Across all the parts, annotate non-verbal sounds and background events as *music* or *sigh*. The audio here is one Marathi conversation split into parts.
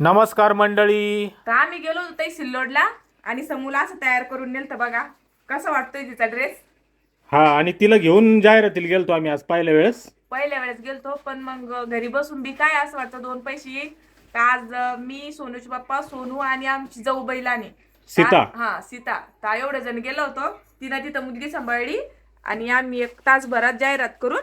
नमस्कार मंडळी. तर आम्ही गेलो होतो ताई सिल्लोडला आणि समूला असं तयार करून नेलं बघा. कसं वाटतोय तिचा ड्रेस हा आणि तिला घेऊन जाहिरातील गेलतो आम्ही आज पहिल्या वेळेस. पहिल्या वेळेस गेलतो पण मग घरी बसून बी काय असं वाटतं दोन पैसे येईल? तर आज मी सोनूचे पप्पा सोनू आणि आमची जाऊ बैलाने सीता. हा सीता. तर एवढे जण गेलो होतो. तिनं तिथं मुलगी सांभाळली आणि आम्ही एक तासभरात जाहिरात करून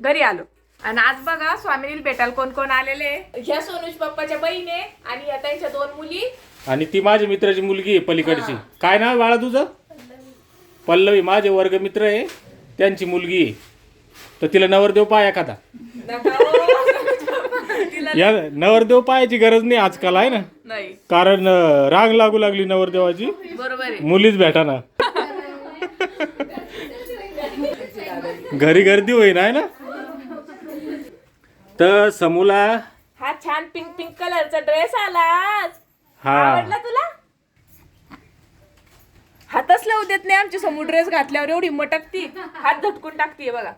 घरी आलो. आणि आज बघा स्वामीनील भेटायला कोण कोण आलेले? ह्या सोनूज पप्पाच्या बहिणी आणि ह्या त्यांच्या दोन मुली. आणि ती माझी मित्राची मुलगी आहे पलीकडची. काय नाव बाळा तुझं? पल्लवी माझे वर्ग मित्र आहे. त्यांची मुलगी आहे. तर तिला नवरदेव पाय एखादा. नका हो. तिला या नवरदेव पायाची गरज नाही आजकाल आहे ना? नाही. कारण अं, रांग लागू लागली नवरदेवाची. बरोबर आहे. मुलीच भेटाना. *laughs* घरी गर्दी होईन आहे ना? तर समूला हा छान पिंक पिंक कलरचा ड्रेस आला आज. हा. आवडला तुला? हातच लावू देत नाही आमची समोर ड्रेस घातल्यावर एवढी मटकती. हात झटकून टाकतीये बघा.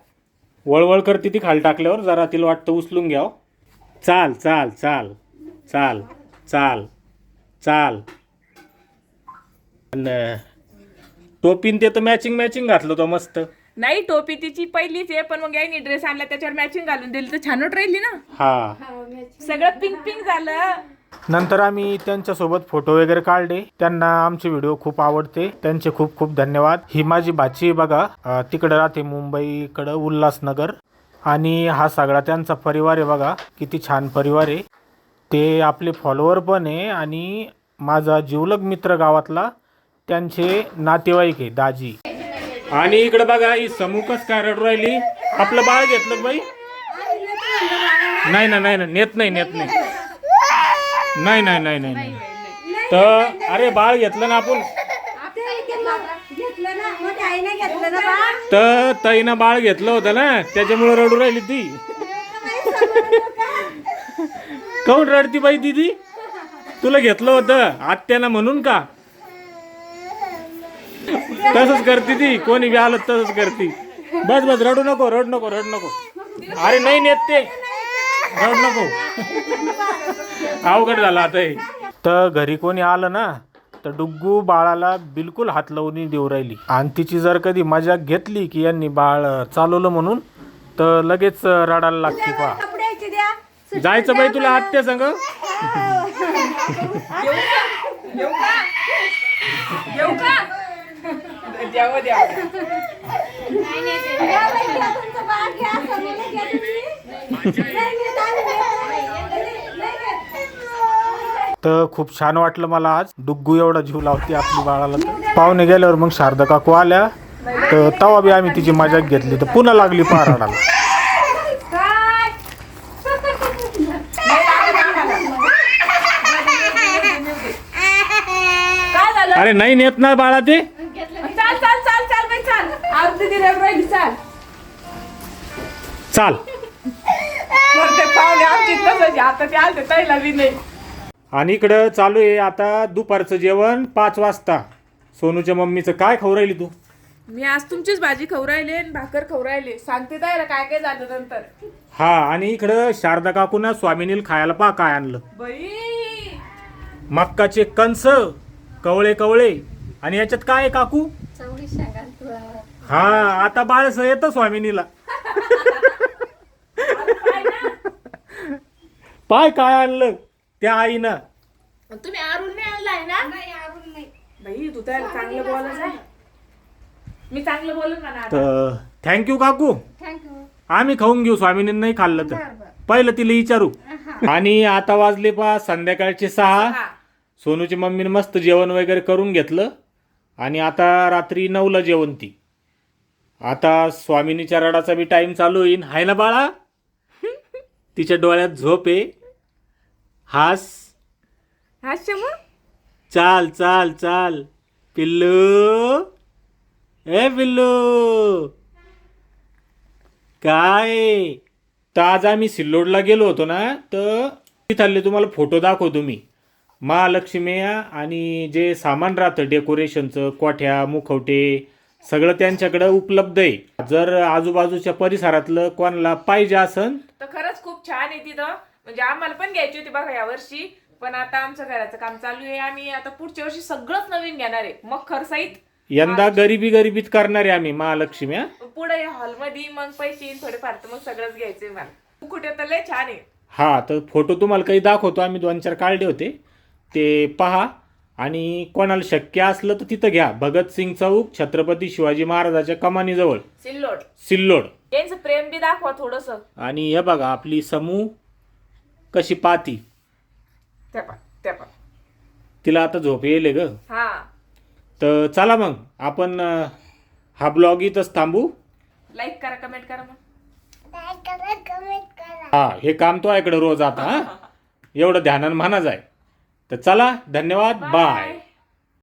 वळवळ करते ती खाली टाकल्यावर जरा तिला वाटतं उचलून घ्याव. चाल चाल चाल चाल चाल चाल. अन, टोपीन ते तर मॅचिंग मॅचिंग घातलं तो मस्त. नाही टोपी तिची पहिलीच आहे पण मग याने ड्रेस आणला त्याच्यावर मॅचिंग घालून दिली. तर छान राहिली ना? हा. सगळं पिंक पिंक झालं. नंतर आम्ही त्यांच्यासोबत फोटो वगैरे काढले. त्यांना आमचे व्हिडिओ खूप आवडते. त्यांचे खूप खूप धन्यवाद. ही माझी भाची बघा. अं, तिकडं राहते मुंबईकडं उल्हासनगर. आणि हा सगळा त्यांचा परिवार आहे बघा. किती छान परिवार आहे. ते आपले फॉलोअर पण आहे आणि माझा जिवलग मित्र गावातला. त्यांचे नातेवाईक आहे दाजी. आणि इकडे बघा ही समूकच काय रडू राहिली? आपलं बाळ घेतलं बाई? नाही ना नाही ना नेत नाही नेत नाही. नाही नाही नाही नाही नाही. तर अरे बाळ घेतलं ना आपण? तर ताईनं बाळ घेतलं होतं ना त्याच्यामुळे रडू राहिली ती. *laughs* काऊन रडती बाई दिदी? तुला घेतलं होतं आत्यानं म्हणून का? तसंच करते ती. कोणी बी आलं तसंच करते. बस बस रडू नको रड नको रड नको. अरे नाही नेत ते. रड नको. अवघड झाला आता हे. तर घरी कोणी आलं ना तर डुग्गू बाळाला बिलकुल हात लावून देऊ राहिली. आणि तिची जर कधी मजा घेतली की यांनी बाळ चालवलं म्हणून तर लगेच रडायला लागते पहा जायचं बाई तुला आत्या संग? येऊ येऊ का? द्यावं. तर खूप छान वाटलं मला आज. डुग्गू एवढा जीव लावते आपली बाळाला तर. पाहुणे गेल्यावर मग शारदा काकू आल्या. तर तवा बी आम्ही तिची मजाक घेतली. तर पुन्हा लागली पहा रडायला काय? काय झालं? अरे नाही नेत ना बाळा ते चाल चाल चाल चाल बाई चाल आरती ती रडू राहिली? चाल. चाल. मग ते पाहुणे आमची तसंच आता ते आलते ताईला बी नाही. आणि इकडं चालू आहे आता दुपारचं जेवण पाच वाजता. सोनूच्या मम्मीचं काय खाऊ राहिली तू? मी आज तुमचीच भाजी खाऊ राहिले आणि भाकर खाऊ राहिले. सांगते ताईला काय काय झालं नंतर. हा आणि इकडं शारदा काकूनं स्वामिनील खायला पा काय आणलं. बाई. मक्काचे कंस कवळे कवळे आणि याच्यात काय आहे काकू? हा आता बाळस येतं स्वामिनीला. पाय काय आणलं? त्या आईनं. तुम्ही आरून नाही आणलाय ना? बाई तू त्याला चांगलं बोलत आहे. मी चांगलं बोलत म्हणा आता. तर थँक्यू काकू. आम्ही खाऊन घेऊ स्वामिनीनं नाही खाल्लं तर. पहिलं तिला विचारू. आणि आता वाजले पा संध्याकाळचे सहा. सोनूची मम्मीने मस्त जेवण वगैरे करून घेतलं. आणि आता रात्री नऊला जेवण ती. आता स्वामिनीच्या रडाचा बी टाइम चालू होईन. हाय ना बाळा? तिच्या डोळ्यात झोप आहे. हास. मग? चाल चाल चाल. पिल्लू. ए पिल्लू. काय? तर आज आम्ही सिल्लोडला गेलो होतो ना तर तिथले तुम्हाला फोटो दाखवतो मी. महालक्ष्मी आणि जे सामान राहतं डेकोरेशनचं कोठ्या मुखवटे सगळं त्यांच्याकडं उपलब्ध आहे. जर आजूबाजूच्या परिसरातलं कोणाला पाहिजे असन? तर खरंच खूप छान आहे तिथं. म्हणजे आम्हाला पण घ्यायची होती बघा या वर्षी पण आता आमचं घराचं काम चालू आहे. आम्ही आता पुढच्या वर्षी सगळंच नवीन घेणार आहे. मग खर्चाईत यंदा गरिबी गरिबीत करणारे आम्ही महालक्ष्मी हा? पुढे हॉलमध्ये मग पैसे येईन थोडेफार. तर मग सगळंच घ्यायचंय मला. कुठे तर लय छान आहे. हा तर फोटो तुम्हाला काही दाखवतो. आम्ही दोन चार काढले होते. ते पहा. आणि कोणाला शक्य असलं तर तिथं घ्या. भगतसिंग चौक छत्रपती शिवाजी महाराजाच्या कमानीजवळ. सिल्लोड. सिल्लोड. यांचं प्रेम बी दाखवा थोडस. आणि हे बघा आपली समूह कशी पाती. त्या त्या तिला आता झोप येईल ग. हा. तर चला मग आपण अं, हा ब्लॉग इथंच थांबू. लाईक करा कमेंट करा मग. हा हे काम तो आहे इकडे रोज आता हा. एवढं ध्यानानं म्हणा जाय. तर चला धन्यवाद बाय